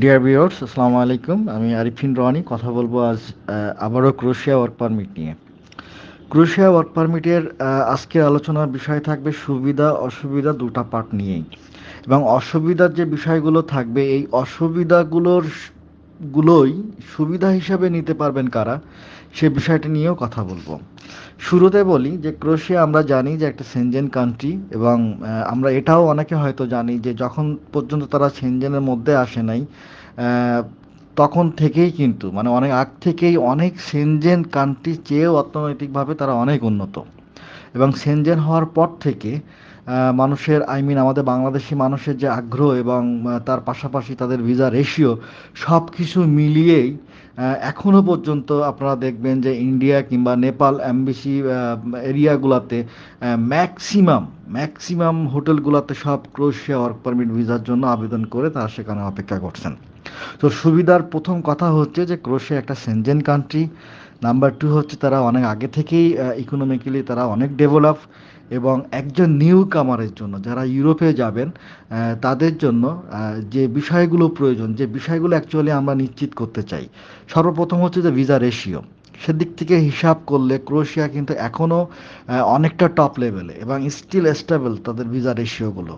Dear viewers আসসালামু আলাইকুম আমি আরিফিন রনি কথা বলব আজ আবারও ক্রোশিয়া ওয়ার্ক পারমিট নিয়ে। ক্রোশিয়া ওয়ার্ক পারমিটের আজকের আলোচনার বিষয় থাকবে সুবিধা, অসুবিধা দুটা পার্ট নিয়েই। এবং অসুবিধার যে বিষয়গুলো থাকবে, এই অসুবিধাগুলোর গুলোই সুবিধা হিসাবে নিতে পারবেন কারা, সে বিষয়টা নিয়েও কথা বলব। শুরুতে বলি যে, ক্রোশিয়া আমরা জানি যে একটা সেনজেন কান্ট্রি এবং আমরা এটাও অনেকে হয়তো জানি যে, যখন পর্যন্ত তারা সেনজেনের মধ্যে আসে নাই তখন থেকেই কিন্তু মানে অনেক আগ থেকেই অনেক সেনজেন কান্ট্রি চেয়েও অর্থনৈতিকভাবে তারা অনেক উন্নত। এবং সেনজেন হওয়ার পর থেকে মানুষের আই মিন আমাদের বাংলাদেশি মানুষের যে আগ্রহ এবং তার পাশাপাশি তাদের ভিসা রেশিও সব কিছু মিলিয়েই এখনও পর্যন্ত আপনারা দেখবেন যে ইন্ডিয়া কিংবা নেপাল অ্যাম্বিসি এরিয়াগুলোতে ম্যাক্সিমাম ম্যাক্সিমাম হোটেলগুলোতে সব ক্রোশিয়া ওয়ার্ক পারমিট ভিসার জন্য আবেদন করে তারা সেখানে অপেক্ষা করছেন। তো সুবিধার প্রথম কথা হচ্ছে যে ক্রোশিয়া একটা সেনজেন কান্ট্রি নাম্বার টু হচ্ছে তারা অনেক আগে থেকেই ইকোনমিক্যালি তারা অনেক ডেভেলপ এবং একজন নিউ কামারের জন্য, যারা ইউরোপে যাবেন তাদের জন্য যে বিষয়গুলো প্রয়োজন, যে বিষয়গুলো অ্যাকচুয়ালি আমরা নিশ্চিত করতে চাই। সর্বপ্রথম হচ্ছে যে ভিসা রেশিও সেদিক থেকে হিসাব করলে ক্রোয়েশিয়া কিন্তু এখনও অনেকটা টপ লেভেলে এবং স্টিল স্টেবল তাদের ভিসা রেশিওগুলো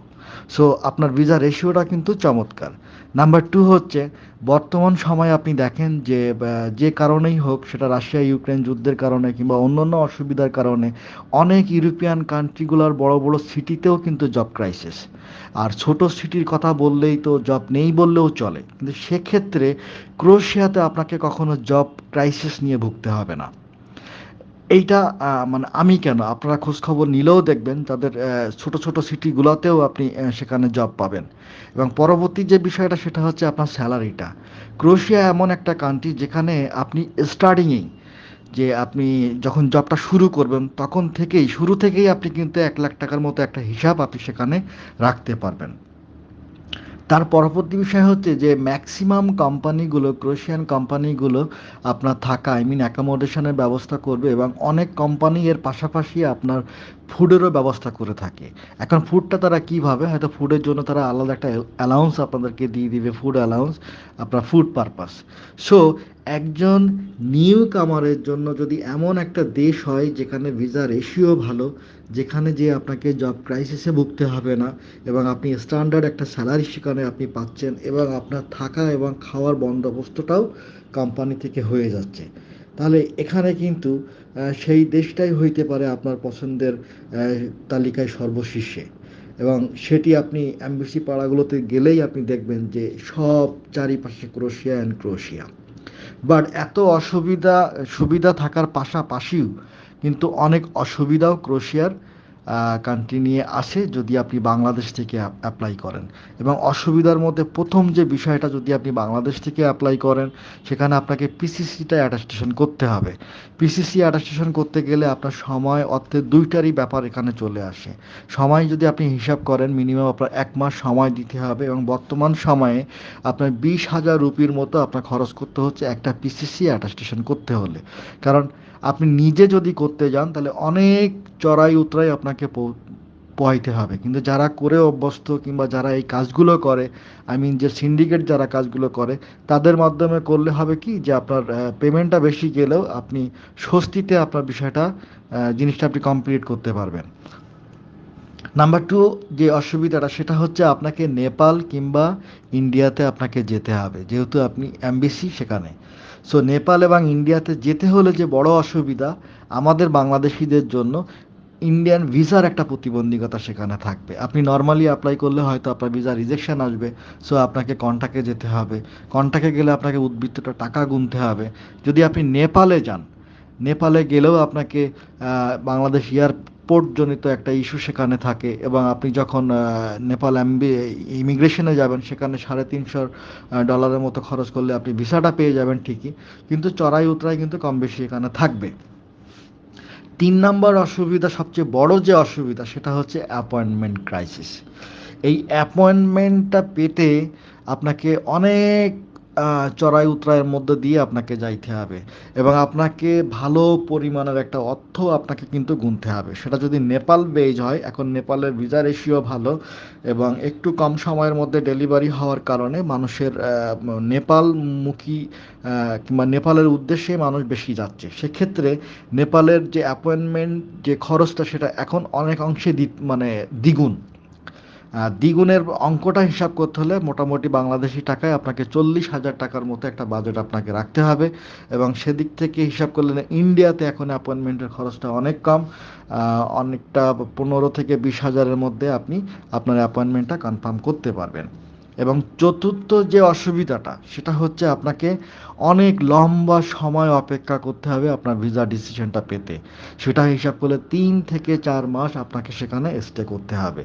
সো আপনার ভিসা রেশিওটা কিন্তু চমৎকার। নাম্বার টু হচ্ছে, বর্তমান সময়ে আপনি দেখেন যে যে কারণেই হোক, সেটা রাশিয়া, ইউক্রেন যুদ্ধের কারণে কিংবা অন্যান্য অসুবিধার কারণে, অনেক ইউরোপিয়ান কান্ট্রিগুলোর বড় বড় সিটিতেও কিন্তু জব ক্রাইসিস আর ছোট সিটির কথা বললেই তো জব নেই বললেও চলে। কিন্তু সেক্ষেত্রে ক্রোশিয়াতে আপনাকে কখনো জব ক্রাইসিস নিয়ে ভুগতে হবে না। এইটা মানে আমি কেন? আপনারা খোঁজখবর নিলেও দেখবেন তাদের ছোট ছোট সিটিগুলোতেও আপনি সেখানে জব পাবেন। এবং পরবর্তী যে বিষয়টা, সেটা হচ্ছে আপনার স্যালারিটা। ক্রোশিয়া এমন একটা কান্ট্রি যেখানে আপনি স্টার্টিংয়েই যে আপনি যখন জবটা শুরু করবেন, তখন থেকেই, শুরু থেকেই আপনি কিন্তু এক লাখ টাকার মতো একটা হিসাব আপনি সেখানে রাখতে পারবেন। তার পরবর্তী বিষয় হচ্ছে যে ম্যাক্সিমাম কোম্পানিগুলো ক্রোশিয়ান কোম্পানিগুলো আপনার থাকা আই মিন অ্যাকোমোডেশনের ব্যবস্থা করবে এবং অনেক কোম্পানি এর পাশাপাশি আপনার ফুডেরও ব্যবস্থা করে থাকে। এখন ফুডটা তারা কীভাবে? হয়তো ফুডের জন্য তারা আলাদা একটা অ্যালাউন্স আপনাদেরকে দিয়ে দিবে ফুড অ্যালাউন্স আপনার ফুড পারপাস সো একজন নিউ কামারের জন্য যদি এমন একটা দেশ হয় যেখানে ভিসা রেশিও ভালো, যেখানে যে আপনাকে জব ক্রাইসিসে ভুগতে হবে না এবং আপনি স্ট্যান্ডার্ড একটা স্যালারি সেখানে আপনি পাচ্ছেন এবং আপনার থাকা এবং খাওয়ার বন্দোবস্তটাও কোম্পানি থেকে হয়ে যাচ্ছে। তাহলে এখানে কিন্তু সেই দেশটাই হইতে পারে আপনার পছন্দের তালিকায় সর্বশীর্ষে। এবং সেটি আপনি অ্যাম্বিসি পাড়াগুলোতে গেলেই আপনি দেখবেন যে সব চারিপাশে ক্রোশিয়া অ্যান্ড ক্রোশিয়া। বাট এত অসুবিধা, সুবিধা থাকার পাশাপাশিও কিন্তু অনেক অসুবিধাও ক্রোশিয়ার কান্ট্রি নিয়ে আসে যদি আপনি বাংলাদেশ থেকে অ্যাপ্লাই করেন। এবং অসুবিধার মধ্যে প্রথম যে বিষয়টা যদি আপনি বাংলাদেশ থেকে অ্যাপ্লাই করেন, সেখানে আপনাকে পিসিসিটা অ্যাটাস্টেশন করতে হবে। পিসিসি অ্যাডাস্টেশন করতে গেলে আপনার সময় অর্থে দুইটারই ব্যাপার এখানে চলে আসে। সময় যদি আপনি হিসাব করেন মিনিমাম আপনার এক মাস সময় দিতে হবে এবং বর্তমান সময়ে আপনার বিশ হাজার রুপির মতো আপনার খরচ করতে হচ্ছে একটা পিসিসি অ্যাডাস্টেশন করতে হলে। কারণ আপনি নিজে যদি করতে যান, তাহলে অনেক চড়াই উতরাই আপনাকে পোহাইতে হবে। কিন্তু যারা করে অভ্যস্ত কিংবা যারা এই কাজগুলো করে আই মিন যে সিন্ডিকেট যারা কাজগুলো করে, তাদের মাধ্যমে করলে হবে কি যে আপনার পেমেন্টটা বেশি গেলেও আপনি স্বস্তিতে আপনার বিষয়টা জিনিসটা আপনি কমপ্লিট করতে পারবেন। নাম্বার টু যে অসুবিধাটা, সেটা হচ্ছে আপনাকে নেপাল কিংবা ইন্ডিয়াতে আপনাকে যেতে হবে। যেহেতু আপনি এমবিসি সেখানে। সো নেপাল এবং ইন্ডিয়াতে যেতে হলে যে বড় অসুবিধা আমাদের বাংলাদেশিদের জন্য ইন্ডিয়ান ভিসার একটা প্রতিবন্ধকতা সেখানে থাকবে। আপনি নর্মালি অ্যাপ্লাই করলে হয়তো আপনার ভিসা রিজেকশন আসবে সো আপনাকে কন্টাক্টে যেতে হবে। কন্টাক্টে গেলে আপনাকে উদ্বৃত্তটা টাকা গুনতে হবে। যদি আপনি নেপালে যান, নেপালে গেলেও আপনাকে বাংলাদেশ এয়ার জনিত একটা ইস্যু সেখানে থাকে এবং আপনি যখন নেপাল ইমিগ্রেশনে যাবেন, সেখানে সাড়ে তিনশো ডলারের মতো খরচ করলে আপনি ভিসাটা পেয়ে যাবেন ঠিকই। কিন্তু চড়াই উতরাই কিন্তু কম বেশি এখানে থাকবে। তিন নাম্বার অসুবিধা, সবচেয়ে বড় যে অসুবিধা, সেটা হচ্ছে অ্যাপয়েন্টমেন্ট ক্রাইসিস এই অ্যাপয়েন্টমেন্টটা পেতে আপনাকে অনেক চড়াই উতরাইয়ের মধ্যে দিয়ে আপনাকে যাইতে হবে এবং আপনাকে ভালো পরিমাণের একটা অর্থ আপনাকে কিন্তু গুনতে হবে। সেটা যদি নেপাল বেজ হয়, এখন নেপালের ভিসা রেশিও ভালো এবং একটু কম সময়ের মধ্যে ডেলিভারি হওয়ার কারণে মানুষের নেপালমুখী কিংবা নেপালের উদ্দেশ্যে মানুষ বেশি যাচ্ছে। সেক্ষেত্রে নেপালের যে অ্যাপয়েন্টমেন্ট যে খরচটা, সেটা এখন অনেক অংশে মানে দ্বিগুণ। দ্বিগুণের অঙ্কটা হিসাব করতে হলে মোটামুটি বাংলাদেশি টাকায় আপনাকে চল্লিশ হাজার টাকার মতো একটা বাজেট আপনাকে রাখতে হবে এবং সেদিক থেকে হিসাব করলে ইন্ডিয়াতে এখন অ্যাপয়েন্টমেন্টের খরচটা অনেক কম অনেকটা পনেরো থেকে বিশ হাজারের মধ্যে আপনি আপনার অ্যাপয়েন্টমেন্টটা কনফার্ম করতে পারবেন। এবং চতুর্থ যে অসুবিধাটা, সেটা হচ্ছে আপনাকে অনেক লম্বা সময় অপেক্ষা করতে হবে আপনার ভিসা ডিসিশনটা পেতে। সেটা হিসাব করলে তিন থেকে চার মাস আপনাকে সেখানে স্টে করতে হবে।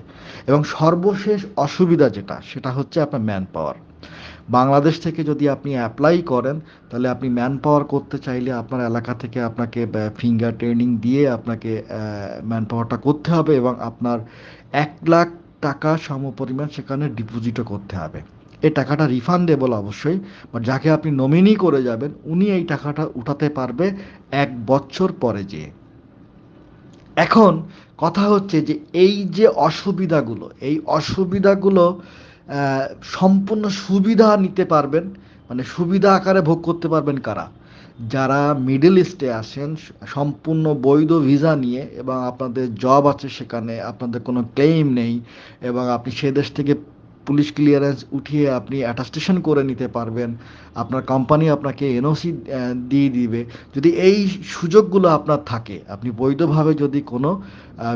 এবং সর্বশেষ অসুবিধা যেটা, সেটা হচ্ছে আপনার ম্যান পাওয়ার বাংলাদেশ থেকে যদি আপনি অ্যাপ্লাই করেন, তাহলে আপনি ম্যান পাওয়ার করতে চাইলে আপনার এলাকা থেকে আপনাকে ফিঙ্গার ট্রেনিং দিয়ে আপনাকে ম্যান পাওয়ারটা করতে হবে এবং আপনার এক লাখ টাকা সমপরিমাণ সেখানে ডিপোজিটও করতে হবে। এই টাকাটা রিফান্ডেবল অবশ্যই বা যাকে আপনি নমিনি করে যাবেন, উনি এই টাকাটা উঠাতে পারবে এক বছর পরে যেয়ে। এখন কথা হচ্ছে যে এই যে অসুবিধাগুলো, এই অসুবিধাগুলো সম্পূর্ণ সুবিধা নিতে পারবেন মানে সুবিধা আকারে ভোগ করতে পারবেন কারা? যারা মিডল ইস্টে আসেন সম্পূর্ণ বৈধ ভিসা নিয়ে এবং আপনাদের জব আছে সেখানে, আপনাদের কোনো ক্লেম নেই এবং আপনি সে দেশ থেকে পুলিশ ক্লিয়ারেন্স উঠিয়ে আপনি অ্যাটাস্টেশন করে নিতে পারবেন। আপনার কোম্পানি আপনাকে এনওসি দিয়ে দিবে। যদি এই সুযোগগুলো আপনার থাকে, আপনি বৈধভাবে যদি কোনো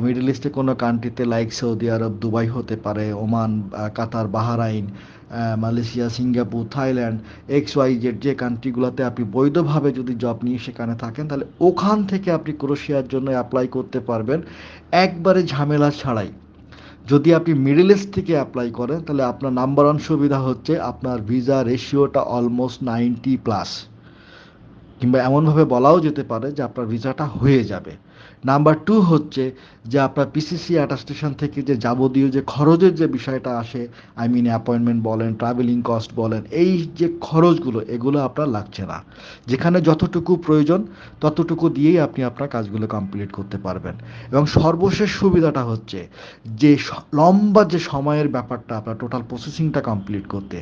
মিডল ইস্টে কোনো কান্ট্রিতে লাইক সৌদি আরব দুবাই হতে পারে, Oman Qatar, Bahrain Malaysia, Singapore, Thailand, X Y Z, যে কান্ট্রিগুলোতে আপনি বৈধভাবে যদি জব নিয়ে সেখানে থাকেন, তাহলে ওখান থেকে আপনি ক্রোশিয়ার জন্য অ্যাপ্লাই করতে পারবেন। একবারে ঝামেলা ছাড়াই। যদি আপনি মিডল ইস্ট থেকে অ্যাপ্লাই করেন, তাহলে আপনার নাম্বার ওয়ান সুবিধা হচ্ছে আপনার ভিসা রেশিওটা অলমোস্ট নাইনটি প্লাস কিংবা এমনভাবে বলাও যেতে পারে যে আপনার ভিসাটা হয়ে যাবে। নাম্বার টু হচ্ছে যে আপনার পিসিসি অ্যাটাস্টেশন থেকে যে যাবতীয় যে খরচের যে বিষয়টা আসে আই মিন অ্যাপয়েন্টমেন্ট বলেন ট্রাভেলিং কস্ট বলেন, এই যে খরচগুলো, এগুলো আপনার লাগছে না। যেখানে যতটুকু প্রয়োজন, ততটুকু দিয়েই আপনি আপনার কাজগুলো কমপ্লিট করতে পারবেন। এবং সর্বশেষ সুবিধাটা হচ্ছে যে লম্বা যে সময়ের ব্যাপারটা, আপনার টোটাল প্রসেসিংটা কমপ্লিট করতে,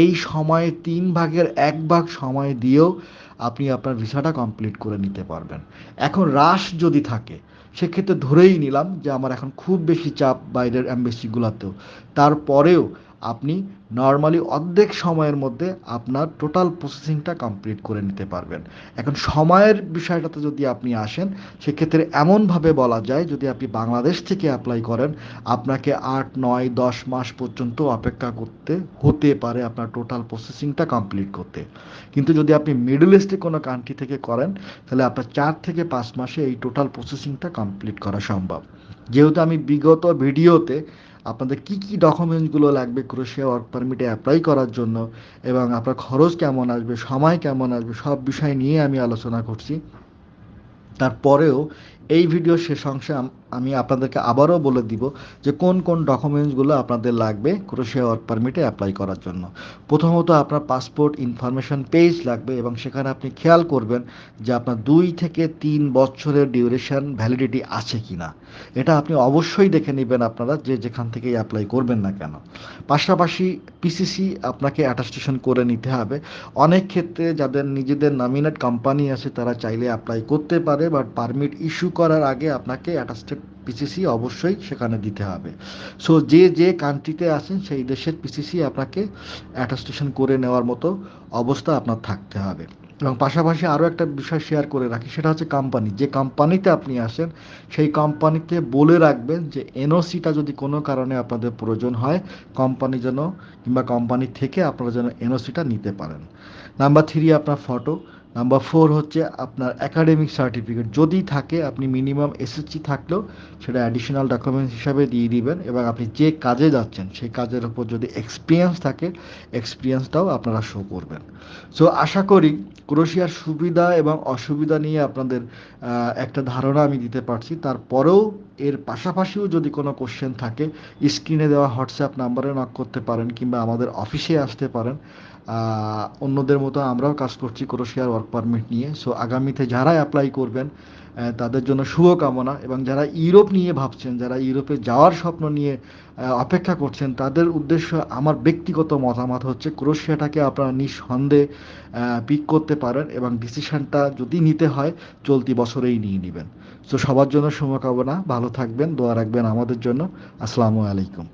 এই সময়ে তিন ভাগের এক ভাগ সময় দিয়েও আপনি আপনার ভিসাটা কমপ্লিট করে নিতে পারবেন। এখন রাশ যদি থাকে, সেক্ষেত্রে ধরেই নিলাম যে আমার এখন খুব বেশি চাপ বাইরের অ্যাম্বাসিগুলোতেও তারপরেও আপনি নর্মালি অর্ধেক সময়ের মধ্যে আপনার টোটাল প্রসেসিংটা কমপ্লিট করে নিতে পারবেন। এখন সময়ের বিষয়টাতে যদি আপনি আসেন, সেক্ষেত্রে এমনভাবে বলা যায়, যদি আপনি বাংলাদেশ থেকে অ্যাপ্লাই করেন, আপনাকে আট, নয়, দশ মাস পর্যন্ত অপেক্ষা করতে হতে পারে আপনার টোটাল প্রসেসিংটা কমপ্লিট করতে। কিন্তু যদি আপনি মিডল ইস্টে কোনো কান্ট্রি থেকে করেন, তাহলে আপনার চার থেকে পাঁচ মাসে এই টোটাল প্রসেসিংটা কমপ্লিট করা সম্ভব। যেহেতু আমি বিগত ভিডিওতে আপনাদের কি কি ডকুমেন্টসগুলো লাগবে ক্রোশিয়া ওয়ার্ক পারমিটে অ্যাপ্লাই করার জন্য এবং আপনার খরচ কেমন আসবে, সময় কেমন আসবে, সব বিষয় নিয়ে আমি আলোচনা করছি। তারপরেও এই ভিডিও শেষ অংশে আমি আপনাদেরকে আবারও বলে দিব যে কোন কোন ডকুমেন্টসগুলো আপনাদের লাগবে ক্রোশিয়া ওয়ার্ক পারমিটে অ্যাপ্লাই করার জন্য। প্রথমত আপনার পাসপোর্ট ইনফরমেশন পেজ লাগবে এবং সেখানে আপনি খেয়াল করবেন যে আপনার দুই থেকে তিন বছরের ডিউরেশন ভ্যালিডিটি আছে কি না এটা আপনি অবশ্যই দেখে নেবেন আপনারা যে যেখান থেকেই অ্যাপ্লাই করবেন না কেন। পাশাপাশি পিসিসি আপনাকে অ্যাটাস্টেশন করে নিতে হবে। অনেক ক্ষেত্রে যাদের নিজেদের নমিনেট কোম্পানি আছে তারা চাইলে অ্যাপ্লাই করতে পারে বাট পারমিট ইস্যু করার আগে আপনাকে অ্যাটাস্টেড পিসিসি অবশ্যই সেখানে দিতে হবে। সো যে যে কান্ট্রিতে আছেন, সেই দেশের পিসিসি আপনাকে অ্যাটাস্টেশন করে নেওয়ার মতো অবস্থা আপনার থাকতে হবে। এবং পাশাপাশি আরও একটা বিষয় শেয়ার করে রাখি, সেটা হচ্ছে কোম্পানি যে কোম্পানিতে আপনি আসেন সেই কোম্পানিতে বলে রাখবেন যে এনওসিটা যদি কোনো কারণে আপনাদের প্রয়োজন হয় কোম্পানি যেন, কিংবা কোম্পানি থেকে আপনারা যেন এনওসিটা নিতে পারেন। নাম্বার থ্রি আপনার ফটো নাম্বার ফোর হচ্ছে আপনার একাডেমিক সার্টিফিকেট যদি থাকে, আপনি মিনিমাম এসএসসি থাকলেও সেটা অ্যাডিশনাল ডকুমেন্টস হিসাবে দিয়ে দিবেন এবং আপনি যে কাজে যাচ্ছেন, সেই কাজের উপর যদি এক্সপিরিয়েন্স থাকে এক্সপিরিয়েন্সটাও আপনারা শো করবেন। সো আশা করি ক্রোশিয়ার সুবিধা এবং অসুবিধা নিয়ে আপনাদের একটা ধারণা আমি দিতে পারছি। তারপরেও এর পাশাপাশিও যদি কোনো কোশ্চেন থাকে স্ক্রিনে দেওয়া হোয়াটসঅ্যাপ নাম্বারে নক করতে পারেন কিংবা আমাদের অফিসে আসতে পারেন। অন্যদের মতো আমরাও কাজ করছি ক্রোশিয়ার ওয়ার্ক পারমিট নিয়ে। সো আগামীতে যারা অ্যাপ্লাই করবেন তাদের জন্য শুভকামনা এবং যারা ইউরোপ নিয়ে ভাবছেন, যারা ইউরোপে যাওয়ার স্বপ্ন নিয়ে অপেক্ষা করছেন, তাদের উদ্দেশ্য আমার ব্যক্তিগত মতামত হচ্ছে ক্রোশিয়াটাকে আপনারা নিঃসন্দেহে পিক করতে পারেন এবং ডিসিশনটা যদি নিতে হয়, চলতি বছরেই নিয়ে নেবেন। সো সবার জন্য শুভকামনা, ভালো থাকবেন, দোয়া রাখবেন আমাদের জন্য। আসসালামু আলাইকুম।